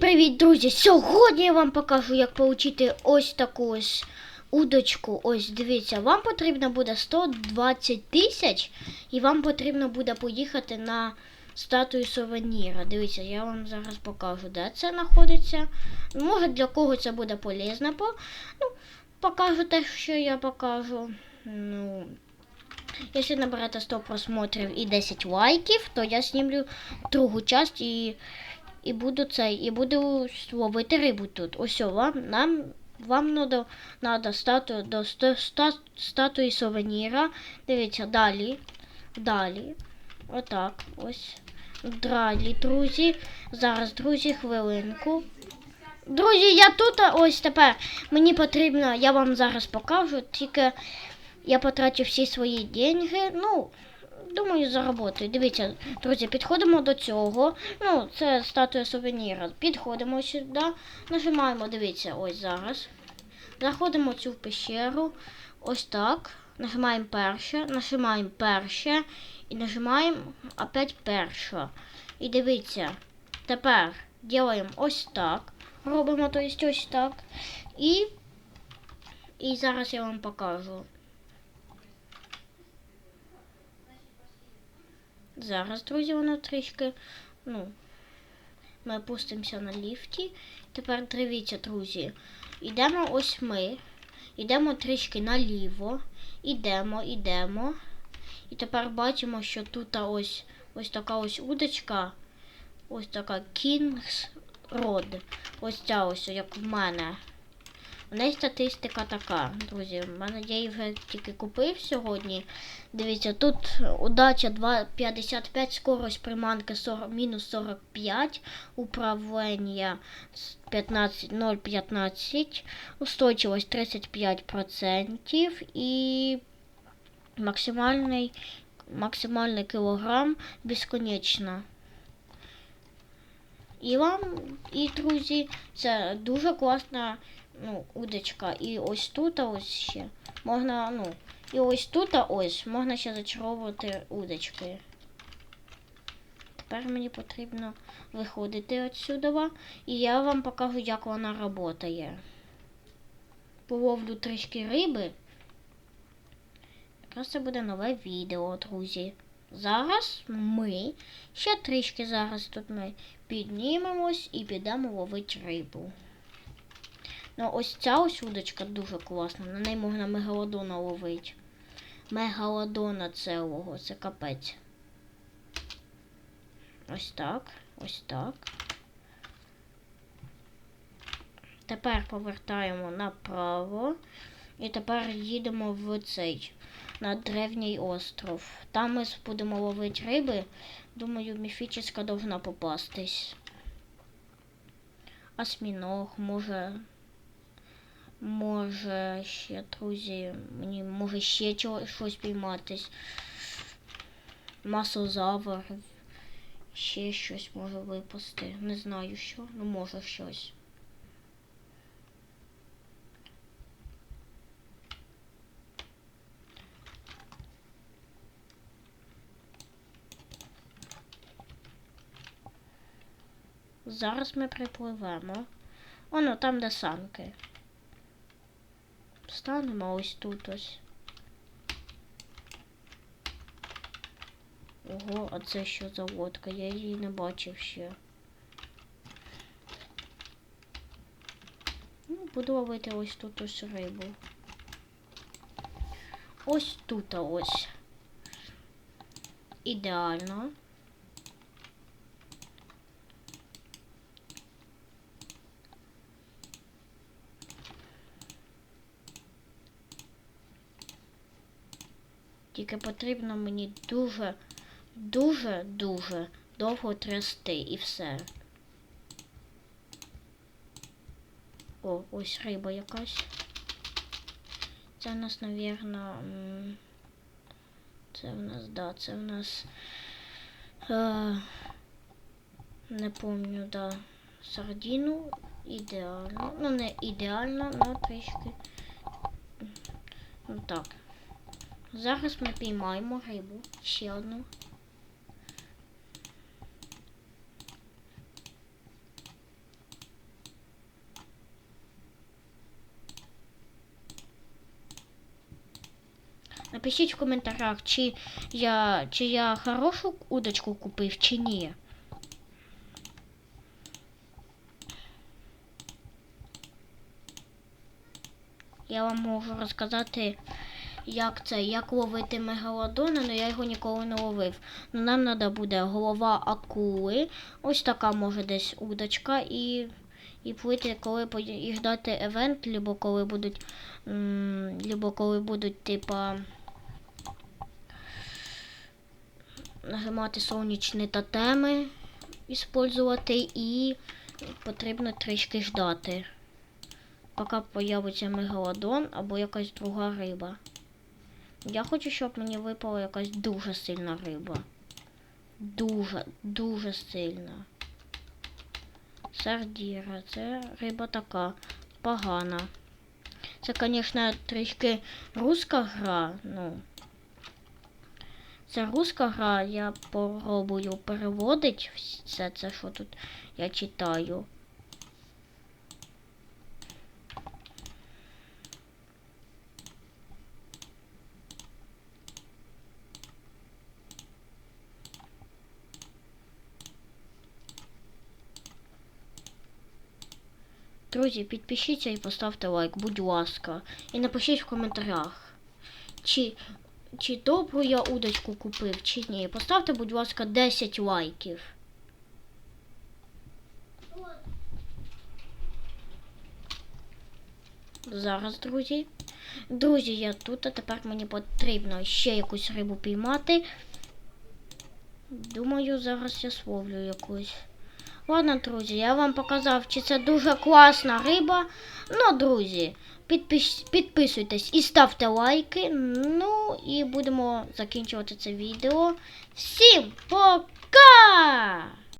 привіт, друзі! Сьогодні я вам покажу, як отримати ось таку ось удочку. Ось дивіться, вам потрібно буде 120 тисяч, і вам потрібно буде поїхати на статую сувеніра. Дивіться, я вам зараз покажу, де це знаходиться. Може для кого це буде полезно. По, ну, покажу те, що я покажу. Ну, Якщо наберете 100 просмотрів і 10 лайків, то я знімлю другу часть і і буду цей, і буду ловити рибу тут. Ось вам нам вам надо, надо стату, до ста, ста, статуї сувеніра. Дивіться, далі. Далі. Отак. Ось. Далі, друзі. Зараз, друзі, хвилинку. Друзі, я тут ось тепер. Мені потрібно, я вам зараз покажу, тільки я потрачу всі свої деньги. Ну, думаю, заработаю. Дивіться, друзі, підходимо до цього. Ну, це статуя сувеніра. Підходимо сюди, нажимаємо, дивіться, ось зараз. Заходимо в цю пещеру. Ось так. Нажимаємо перше, нажимаємо перше і нажимаємо опять перше. І дивіться, тепер робимо ось так. Робимо то есть, ось так. І, і зараз я вам покажу. Зараз, друзі, воно трішки, ну, ми опустимося на ліфті. Тепер дивіться, друзі. Йдемо ось ми. Йдемо трішки наліво. Ідемо, ідемо. І тепер бачимо, що тут ось ось така ось удочка. Ось така King's Road. Ось ця ось, як в мене. У неї статистика така, друзі. У мене я її вже тільки купив сьогодні. Дивіться, тут удача 2,55, скорость приманки 40, мінус 45, управління 0,15, устойчивость 35% і максимальний, максимальний кілограм безконечно. І вам, і друзі, це дуже класна ну, удочка. І ось тут ось ще можна, ну, і ось тут ось можна ще зачаровувати удочки. Тепер мені потрібно виходити відсюди, і я вам покажу, як вона працює. Половлю трішки риби. Якраз це буде нове відео, друзі. Зараз ми ще трішки зараз тут ми піднімемось і підемо ловити рибу. Ну, ось ця ось удочка дуже класна. На неї можна мегалодона ловити. Мегалодона цілого, це капець. Ось так, ось так. Тепер повертаємо направо. І тепер їдемо в цей на древній остров. Там ми будемо ловити риби. Думаю, міфічна должна попастись. Осьміног, може. Може ще, друзі, мені може ще щось пійматись. Масозавр. Ще щось може випасти. Не знаю що, ну може щось. Зараз ми припливемо. Оно там де санки. Станемо ось тут ось. Ого, а це що за лодка? Я її не бачив ще. Ну, буду ловити ось тут ось рибу. Ось тут ось. Ідеально. Тільки потрібно мені дуже, дуже, дуже довго трясти і все. О, ось риба якась. Це в нас, навірно, це в нас, да, це в нас е, не помню, да, сардіну ідеально. Ну, не ідеально, але трішки. Ну так. Зараз ми піймаємо рибу. Ще одну. Напишіть в коментарях, чи я чи я хорошу удочку купив, чи ні. Я вам можу розказати як це, як ловити мегалодона, але я його ніколи не ловив. Ну, нам треба буде голова акули, ось така може десь удочка, і, і плити, коли і ждати евент, либо коли будуть, м, коли будуть, типа. Нажимати сонячні тотеми, іспользувати, і потрібно трішки ждати поки появиться мегалодон або якась друга риба. Я хочу, щоб мені випала якась дуже сильна риба. Дуже, дуже сильна. Сардіра, це риба така погана. Це, звісно, трішки руська гра, ну. Це руська гра, я попробую переводити все це, що тут я читаю. Друзі, підпишіться і поставте лайк, будь ласка. І напишіть в коментарях, чи, чи добру я удочку купив, чи ні. Поставте, будь ласка, 10 лайків. Зараз, друзі. Друзі, я тут, а тепер мені потрібно ще якусь рибу піймати. Думаю, зараз я словлю якусь. Ладно, друзі, я вам показав, чи це дуже класна риба. Ну, друзі, підпис... підписуйтесь і ставте лайки. Ну і будемо закінчувати це відео. Всім пока!